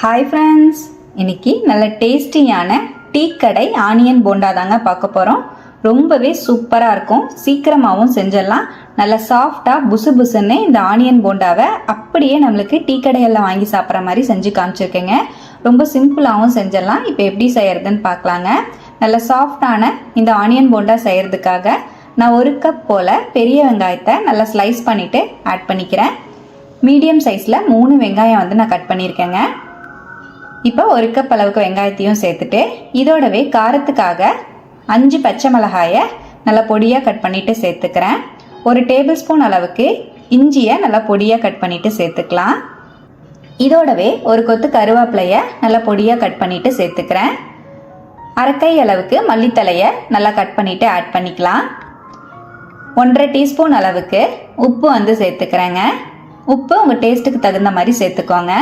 Hi friends இன்னைக்கு நல்ல டேஸ்டியான டீ கடை ஆனியன் போண்டா தாங்க பார்க்க போகிறோம் ரொம்பவே சூப்பராக இருக்கும். சீக்கிரமாகவும் செஞ்சிடலாம். நல்ல சாஃப்டாக புசு புசுன்னு இந்த ஆனியன் போண்டாவை அப்படியே நம்மளுக்கு டீ கடையெல்லாம் வாங்கி சாப்பிட்ற மாதிரி செஞ்சு காமிச்சிருக்கேங்க. ரொம்ப சிம்பிளாகவும் செஞ்சிடலாம். இப்போ எப்படி செய்யறதுன்னு பார்க்கலாங்க. நல்ல சாஃப்டான இந்த ஆனியன் போண்டா செய்கிறதுக்காக நான் ஒரு கப் போல் பெரிய வெங்காயத்தை நல்லா ஸ்லைஸ் பண்ணிவிட்டு ஆட் பண்ணிக்கிறேன். மீடியம் சைஸில் மூணு வெங்காயம் வந்து நான் கட் பண்ணியிருக்கேங்க. இப்போ ஒரு கப் அளவுக்கு வெங்காயத்தையும் சேர்த்துட்டு இதோடவே காரத்துக்காக அஞ்சு பச்சை மிளகாயை நல்லா பொடியாக கட் பண்ணிவிட்டு சேர்த்துக்கிறேன். ஒரு டேபிள் ஸ்பூன் அளவுக்கு இஞ்சியை நல்லா பொடியாக கட் பண்ணிவிட்டு சேர்த்துக்கலாம். இதோடவே ஒரு கொத்து கருவேப்பிலையை நல்லா பொடியாக கட் பண்ணிவிட்டு சேர்த்துக்கிறேன். அரைக்கை அளவுக்கு மல்லித்தலையை நல்லா கட் பண்ணிவிட்டு ஆட் பண்ணிக்கலாம். ஒன்றரை டீஸ்பூன் அளவுக்கு உப்பு வந்து சேர்த்துக்கிறேங்க. உப்பு உங்கள் டேஸ்ட்டுக்கு தகுந்த மாதிரி சேர்த்துக்கோங்க.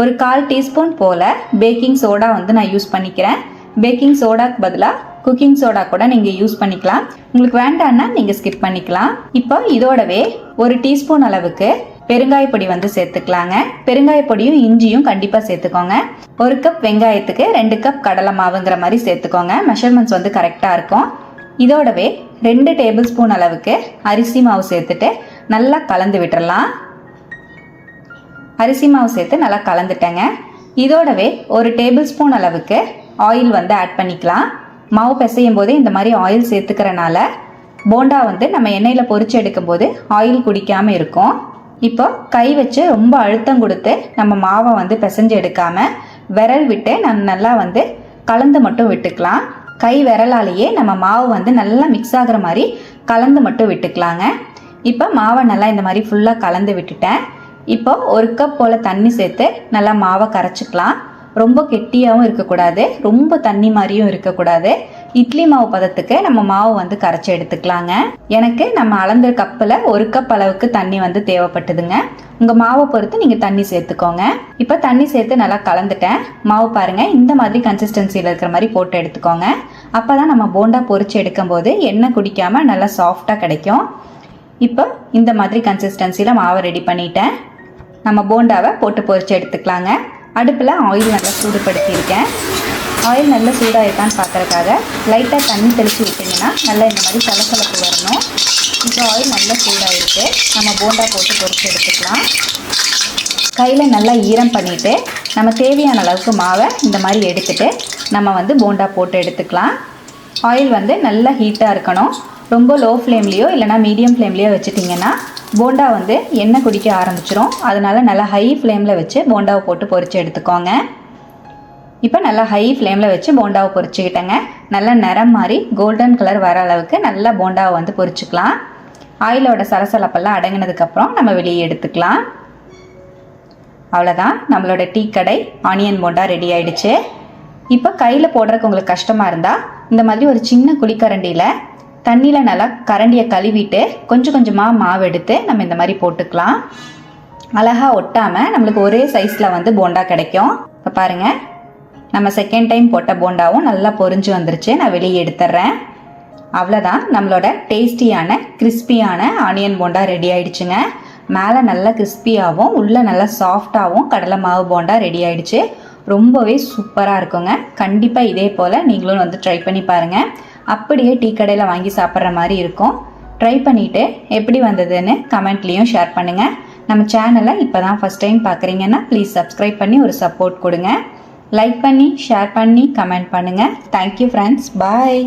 ஒரு கால் டீஸ்பூன் போல் பேக்கிங் சோடா வந்து நான் யூஸ் பண்ணிக்கிறேன். பேக்கிங் சோடாக்கு பதிலாக குக்கிங் சோடா கூட நீங்கள் யூஸ் பண்ணிக்கலாம். உங்களுக்கு வேண்டான்னா நீங்கள் ஸ்கிப் பண்ணிக்கலாம். இப்போ இதோடவே ஒரு டீஸ்பூன் அளவுக்கு பெருங்காய பொடி வந்து சேர்த்துக்கலாங்க. பெருங்காய பொடியும் இஞ்சியும் கண்டிப்பாக சேர்த்துக்கோங்க. ஒரு கப் வெங்காயத்துக்கு ரெண்டு கப் கடலை மாவுங்கிற மாதிரி சேர்த்துக்கோங்க. மெஷர்மெண்ட்ஸ் வந்து கரெக்டாக இருக்கும். இதோடவே ரெண்டு டேபிள் ஸ்பூன் அளவுக்கு அரிசி மாவு சேர்த்துட்டு நல்லா கலந்து விட்டுறலாம். அரிசி மாவு சேர்த்து நல்லா கலந்துட்டேங்க. இதோடவே ஒரு டேபிள் ஸ்பூன் அளவுக்கு ஆயில் வந்து ஆட் பண்ணிக்கலாம். மாவு பிசையும் போது இந்த மாதிரி ஆயில் சேர்த்துக்கிறனால போண்டா வந்து நம்ம எண்ணெயில் பொரிச்சு எடுக்கும்போது ஆயில் குடிக்காமல் இருக்கும். இப்போ கை வச்சு ரொம்ப அழுத்தம் கொடுத்து நம்ம மாவை வந்து பிசைஞ்சு எடுக்காமல் விரல் விட்டு நம்ம நல்லா வந்து கலந்து மட்டும் விட்டுக்கலாம். கை விரலாலேயே நம்ம மாவு வந்து நல்லா மிக்ஸ் ஆகுற மாதிரி கலந்து மட்டும் விட்டுக்கலாங்க. இப்போ மாவை நல்லா இந்த மாதிரி ஃபுல்லாக கலந்து விட்டுட்டேன். இப்போ ஒரு கப் போல் தண்ணி சேர்த்து நல்லா மாவை கரைச்சிக்கலாம். ரொம்ப கெட்டியாகவும் இருக்கக்கூடாது. ரொம்ப தண்ணி மாதிரியும் இருக்கக்கூடாது. இட்லி மாவு பதத்துக்கு நம்ம மாவு வந்து கரைச்சி எடுத்துக்கலாங்க. எனக்கு நம்ம அளந்த கப்பில் ஒரு கப் அளவுக்கு தண்ணி வந்து தேவைப்பட்டதுங்க. உங்கள் மாவை பொறுத்து நீங்கள் தண்ணி சேர்த்துக்கோங்க. இப்போ தண்ணி சேர்த்து நல்லா கலந்துட்டேன். மாவு பாருங்கள் இந்த மாதிரி கன்சிஸ்டன்சியில் இருக்கிற மாதிரி போட்டு எடுத்துக்கோங்க. அப்போ தான் நம்ம போண்டா பொரிச்சு எடுக்கும்போது எண்ணெய் குடிக்காமல் நல்லா சாஃப்டாக கிடைக்கும். இப்போ இந்த மாதிரி கன்சிஸ்டன்சியில் மாவை ரெடி பண்ணிட்டேன். நம்ம போண்டாவை போட்டு பொறிச்சு எடுத்துக்கலாங்க. அடுப்பில் ஆயில் நல்லா சூடுபடுத்தியிருக்கேன். ஆயில் நல்லா சூடாயிருக்கான்னு பார்க்குறக்காக லைட்டாக தண்ணி தெளித்து விட்டிங்கன்னா நல்லா இந்த மாதிரி சலசலப்பு வரணும். இப்போ ஆயில் நல்லா சூடாயிருக்கு. நம்ம போண்டா போட்டு பொறிச்சு எடுத்துக்கலாம். கையில் நல்லா ஈரம் பண்ணிவிட்டு நம்ம தேவையான அளவுக்கு மாவை இந்த மாதிரி எடுத்துகிட்டு நம்ம வந்து போண்டா போட்டு எடுத்துக்கலாம். ஆயில் வந்து நல்லா ஹீட்டாக இருக்கணும். ரொம்ப லோ ஃப்ளேம்லேயோ இல்லைனா மீடியம் ஃப்ளேம்லேயோ வச்சுட்டிங்கன்னா போண்டா வந்து எண்ணெய் குடிக்க ஆரம்பிச்சிரும். அதனால் நல்லா ஹை ஃப்ளேமில் வச்சு போண்டாவை போட்டு பொரிச்சு எடுத்துக்கோங்க. இப்போ நல்லா ஹை ஃப்ளேமில் வச்சு போண்டாவை பொறிச்சுக்கிட்டேங்க நல்லா நிறம் மாதிரி கோல்டன் கலர் வர அளவுக்கு நல்லா போண்டாவை வந்து பொறிச்சுக்கலாம் ஆயிலோட சலசலப்பெல்லாம் அடங்கினதுக்கப்புறம் நம்ம வெளியே எடுத்துக்கலாம். அவ்வளோதான் நம்மளோட டீ கடை ஆனியன் போண்டா ரெடி ஆயிடுச்சு. இப்போ கையில் போடுறதுக்கு உங்களுக்கு கஷ்டமாக இருந்தால் இந்த மாதிரி ஒரு சின்ன குழிக்கரண்டியில் தண்ணியில் நல்லா கரண்டியை கழுவிட்டு கொஞ்சம் கொஞ்சமாக மாவு எடுத்து நம்ம இந்த மாதிரி போட்டுக்கலாம். அழகாக ஒட்டாமல் நம்மளுக்கு ஒரே சைஸில் வந்து போண்டா கிடைக்கும். இப்போ பாருங்கள் நம்ம செகண்ட் டைம் போட்ட போண்டாவும் நல்லா பொரிஞ்சு வந்துருச்சு. நான் வெளியே எடுத்துட்றேன் அவ்வளோதான் நம்மளோட டேஸ்டியான கிறிஸ்பியான ஆனியன் போண்டா ரெடி ஆயிடுச்சுங்க. மேலே நல்லா கிறிஸ்பியாகவும் உள்ளே நல்லா சாஃப்டாகவும் கடலை மாவு போண்டா ரெடி ஆயிடுச்சு. ரொம்பவே சூப்பராக இருக்குங்க. கண்டிப்பாக இதே போல் நீங்களும் வந்து ட்ரை பண்ணி பாருங்கள் அப்படியே டீ கடையில் வாங்கி சாப்பிட்ற மாதிரி இருக்கும். ட்ரை பண்ணிவிட்டு எப்படி வந்ததுன்னு கமெண்ட்லேயும் ஷேர் பண்ணுங்கள் நம்ம சேனலை இப்போ தான் ஃபஸ்ட் டைம் பார்க்குறீங்கன்னா ப்ளீஸ் சப்ஸ்கிரைப் பண்ணி ஒரு சப்போர்ட் கொடுங்க. லைக் பண்ணி ஷேர் பண்ணி கமெண்ட் பண்ணுங்கள் தேங்க்யூ ஃப்ரெண்ட்ஸ் பாய்